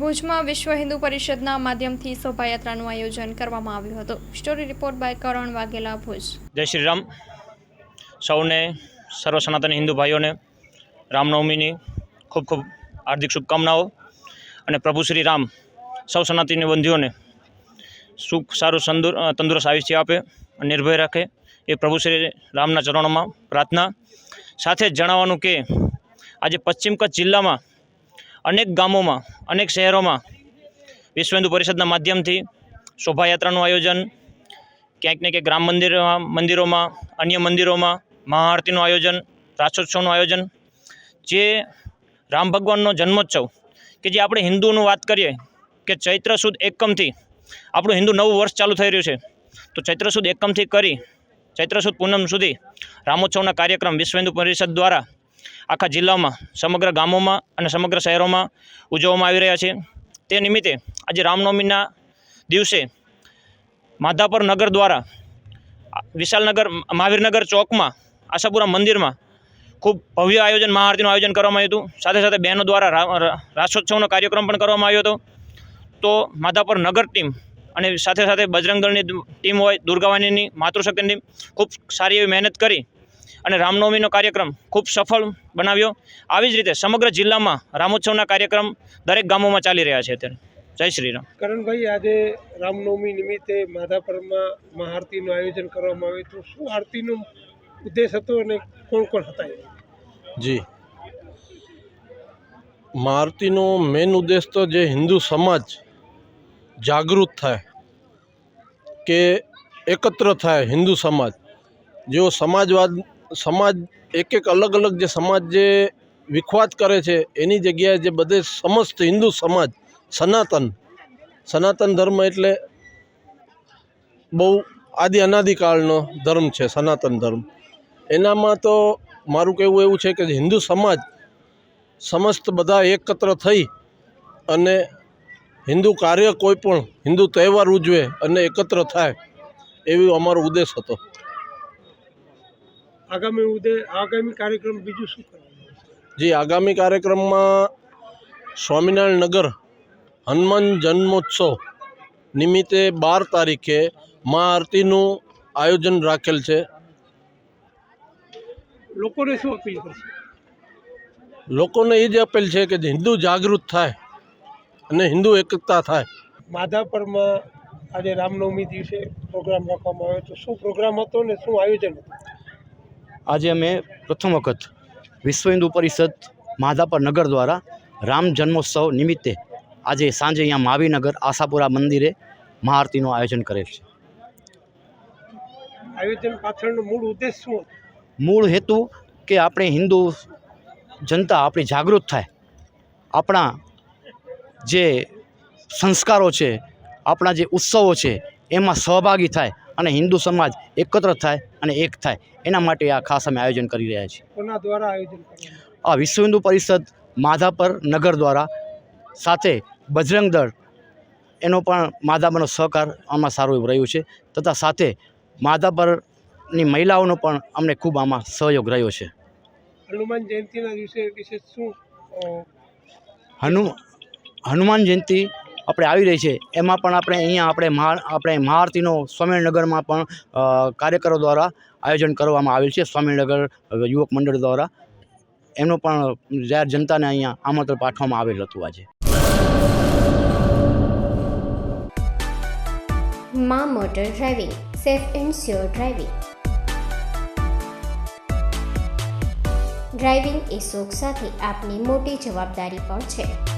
ભુજમાં વિશ્વ હિન્દુ પરિષદના માધ્યમથી શોભાયાત્રાનું આયોજન કરવામાં આવ્યું હતું. Story report by Karan Vaghela, Bhuj. Jai Shri Ram. સૌને સર્વ સનાતન હિન્દુ ભાઈઓને રામનવમીની ખૂબ ખૂબ હાર્દિક શુભકામનાઓ અને પ્રભુ શ્રી રામ સૌ સનાતન બંધીઓને સુખ, સારું, સંદુર તંદુરસ્ત આયુષ્ય આપે અને નિર્ભય રાખે એ પ્રભુ શ્રી રામના ચરણોમાં પ્રાર્થના. સાથે જ જણાવવાનું કે આજે પશ્ચિમ કચ્છ જિલ્લામાં અનેક ગામોમાં, અનેક શહેરોમાં વિશ્વ હિન્દુ પરિષદના માધ્યમથી શોભાયાત્રાનું આયોજન, ક્યાંક ને ક્યાંક ગ્રામ મંદિરમાં, મંદિરોમાં, અન્ય મંદિરોમાં મહાઆરતીનું આયોજન રાસોત્સવનું આયોજન. જે રામ ભગવાનનો જન્મોત્સવ, કે જે આપણે હિન્દુનું વાત કરીએ, કે ચૈત્ર સુદ એકમથી આપણું હિન્દુ નવું વર્ષ ચાલુ થઈ રહ્યું છે. તો ચૈત્ર સુદ એકમથી કરી, ચૈત્ર સુદ પૂનમ સુધી રામોત્સવના કાર્યક્રમ વિશ્વ હિન્દુ પરિષદ દ્વારા આખા જિલ્લામાં, સમગ્ર ગામોમાં અને સમગ્ર શહેરોમાં ઉજવવામાં આવી રહ્યા છે. તે નિમિત્તે આજે રામનવમીના દિવસે માધાપર નગર દ્વારા, વિશાલનગર, મહાવીરનગર ચોકમાં, આશાપુરા મંદિરમાં ખૂબ ભવ્ય આયોજન, મહાઆરતીનું આયોજન કરવામાં આવ્યું હતું. સાથે સાથે બહેનો દ્વારા રાસોત્સવનો કાર્યક્રમ પણ કરવામાં આવ્યો હતો. તો માધાપર નગર ટીમ અને સાથે સાથે બજરંગ દળની ટીમ હોય દુર્ગાવાનીની માતૃશક્તિની ખૂબ સારી એવી મહેનત કરી અને રામનવમીનો કાર્યક્રમ ખૂબ સફળ બનાવ્યો. આવી જ રીતે સમગ્ર જિલ્લામાં રામોત્સવના કાર્યક્રમ દરેક ગામોમાં ચાલી રહ્યા છે અત્યારે. જય શ્રી રામ. કરણભાઈ આજે રામનવમી નિમિત્તે માધાપરમાં મહાઆરતીનું આયોજન કરવામાં આવ્યું હતું. શું આરતીનો ઉદ્દેશ હતો અને કોણ કોણ હતા એ? જી. મહાઆરતીનો મેઇન ઉદ્દેશ તો જે હિન્દુ સમાજ જાગૃત થાય કે એકત્ર થાય હિન્દુ સમાજ. જેઓ સમાજવાદ સમાજ એક એક અલગ અલગ જે સમાજ જે વિખવાદ કરે છે, એની જગ્યાએ જે બધે સમસ્ત હિન્દુ સમાજ, સનાતન સનાતન ધર્મ એટલે બહુ આદિ અનાદિકાળનો ધર્મ છે, સનાતન ધર્મ. એનામાં તો મારું કહેવું એવું છે કે હિન્દુ સમાજ સમસ્ત બધા એકત્ર થઈ અને હિન્દુ કાર્ય કોઈ પણ, હિન્દુ તહેવાર ઉજવે અને એકત્ર થાય, એવો અમારો ઉદ્દેશ હતો. આગામી ઉદય આગામી કાર્યક્રમ બીજું શું કરવાનું જી જે આગામી કાર્યક્રમમાં સ્વામિનારાયણ નગર હનુમાન જન્મોત્સવ નિમિત્તે બાર તારીખે મા આરતીનું આયોજન રાખેલ છે. લોકોને શું અપીલ કરશે? લોકોને એ જ અપીલ છે કે હિન્દુ જાગૃત થાય અને હિન્દુ એકતા થાય. માધાપરમાં આજે રામનવમી દિવસે પ્રોગ્રામ રાખવામાં આવ્યો તો શું પ્રોગ્રામ હતો ને શું આયોજન હતું? આજે અમે પ્રથમ વખત વિશ્વ હિન્દુ પરિષદ માધાપર નગર દ્વારા રામ જન્મોત્સવ નિમિત્તે આજે સાંજે અહીંયા મહાવીનગર આશાપુરા મંદિરે મહાઆરતીનું આયોજન કરેલ છે. આયોજન પાછળનો મૂળ ઉદ્દેશ શું? મૂળ હેતુ કે આપણે હિન્દુ જનતા આપણી જાગૃત થાય. આપણા જે સંસ્કારો છે આપણા જે ઉત્સવો છે એમાં સહભાગી થાય. અને હિન્દુ સમાજ એકત્ર થાય અને એક થાય. એના માટે આ ખાસ અમે આયોજન કરી રહ્યા છીએ. કોના દ્વારા આયોજન આ વિશ્વ હિન્દુ પરિષદ માધાપર નગર દ્વારા સાથે બજરંગ દળ એનો પણ માધાપરનો સહકાર આમાં સારું એવું રહ્યું છે તથા સાથે માધાપરની મહિલાઓનો પણ અમને ખૂબ આમાં સહયોગ રહ્યો છે. હનુમાન જયંતિના દિવસે વિશે શું હનુ હનુમાન જયંતિ આપણે આવી રહી છે. એમાં પણ આપણે અહીંયા આપણે આપણે મહાઆરતીનો સ્વામિનગરમાં પણ કાર્યકરો દ્વારા આયોજન કરવામાં આવેલ છે. સ્વામિનગર યુવક મંડળ દ્વારા. એમનો પણ જાહેર જનતાને અહીંયા આમંત્રણ પાઠવવામાં આવેલ હતું આજે. મા motor driving, safe and sure driving. Driving એ શોખ સાથે આપની મોટી જવાબદારી પણ છે.